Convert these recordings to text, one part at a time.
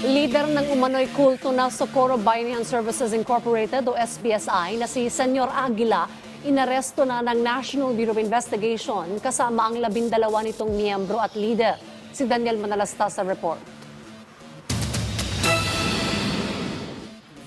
Leader ng umano'y kulto na Socorro Bayanihan Services Incorporated o SBSI na si Senyor Aguila inaresto na ng National Bureau of Investigation kasama ang labindalawa nitong miyembro at leader. Si Daniel Manalasta sa report.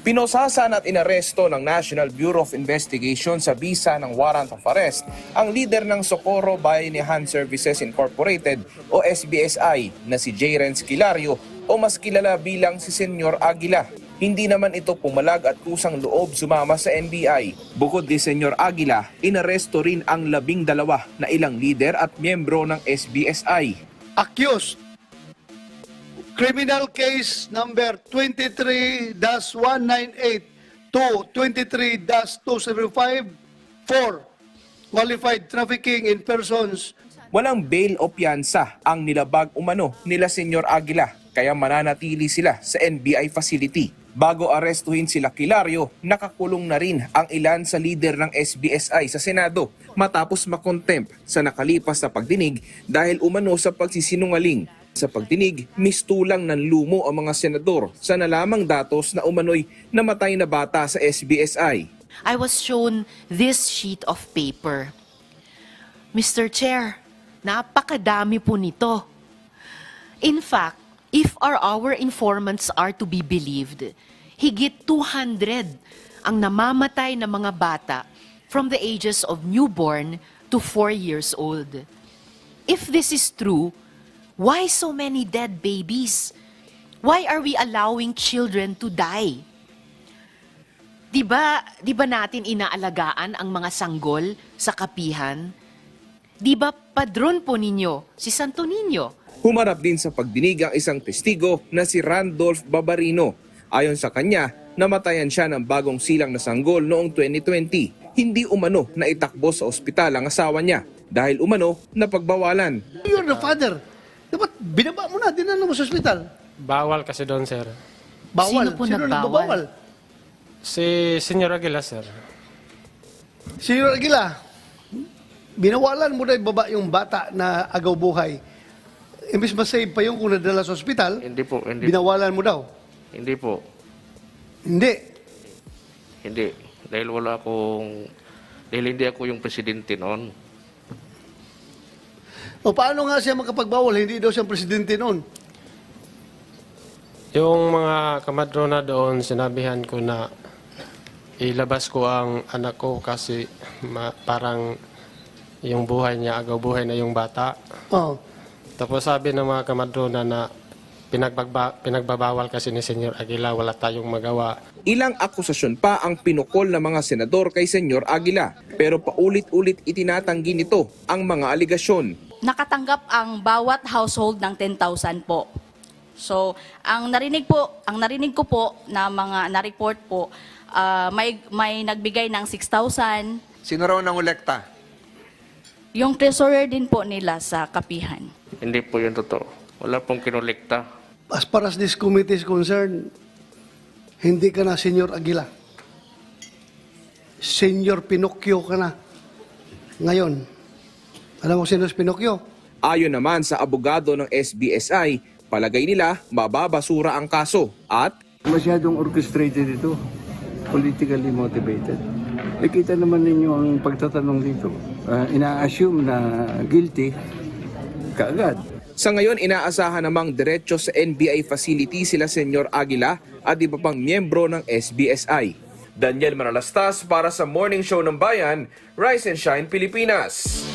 Pinosasan at inaresto ng National Bureau of Investigation sa bisa ng warrant of arrest ang leader ng Socorro Bayanihan Services Incorporated o SBSI na si J. Renz Kilario o mas kilala bilang si Senyor Aguila. Hindi naman ito pumalag at kusang loob sumama sa NBI. Bukod ni Senyor Aguila, inaresto rin ang labing dalawa na ilang leader at miyembro ng SBSI. accused. Criminal case number 23-198 to 23-275 for qualified trafficking in persons Walang bail o piyansa ang nilabag umano nila Senyor Aguila kaya mananatili sila sa NBI facility. Bago arestuhin sila Kilario, nakakulong na rin ang ilan sa leader ng SBSI sa Senado matapos makontempt sa nakalipas na pagdinig dahil umano sa pagsisinungaling. Sa pagdinig, mistulang ng lumo ang mga senador sa nalamang datos na umano'y namatay na bata sa SBSI. I was shown this sheet of paper. Mr. Chair, napakadami po nito. In fact, if our our informants are to be believed, higit 200 ang namamatay na mga bata from the ages of newborn to 4 years old. If this is true, why so many dead babies? Why are we allowing children to die? Di ba, di ba natin inaalagaan ang mga sanggol sa kapihan? Di ba padron po ninyo si Santo Niño? Humarap din sa pagdinig ang isang testigo na si Randolph Babarino. Ayon sa kanya, namatayan siya ng bagong silang na sanggol noong 2020. Hindi umano na itakbo sa ospital ang asawa niya dahil umano na pagbawalan. You're the father. Dapat binaba mo na, dinala mo sa ospital. Bawal kasi doon, sir. Bawal. Sino po Sino nagbawal? Si Senyor Aguila, sir. Sino Aguila, binawalan mo na ibaba yung bata na agaw buhay. Imbis masave pa yung kung nadala sa ospital, Hindi po, hindi, binawalan mo daw. hindi po. Hindi. Hindi. Dahil wala akong, dahil hindi ako yung presidente noon. O paano nga siya makapagbawal? Hindi daw siyang presidente noon. Yung mga kamadrona doon, sinabihan ko na ilabas ko ang anak ko kasi ma- parang yung buhay niya, agaw buhay na yung bata. Oh. Tapos sabi ng mga kamadrona na pinagbagba, pinagbabawal kasi ni Senyor Aguila, wala tayong magawa. Ilang akusasyon pa ang pinukol ng mga senador kay Senyor Aguila pero paulit-ulit itinatanggi nito ang mga aligasyon. nakatanggap ang bawat household ng 10,000 po. So, ang narinig po, ang narinig ko po na mga na-report po, ah, may may nagbigay ng 6,000. Sino raw nangolekta? Yung treasurer din po nila sa kapihan. Hindi po yun totoo. Wala pong kinolekta. As far as this committee is concerned, hindi ka na Senyor Aguila. Senyor Pinocchio ka na. Ngayon, alam mo sino si Pinocchio? Ayon naman sa abogado ng SBSI, palagay nila mababasura ang kaso at Masyadong orchestrated ito. Politically motivated. Nakita naman ninyo ang pagtatanong dito. Ah, ina-assume na guilty kaagad. Sa ngayon, inaasahan namang diretso sa NBI facility sila Senyor Aguila at iba pang miyembro ng SBSI. Daniel Manalastas para sa Morning Show ng Bayan, Rise and Shine Pilipinas.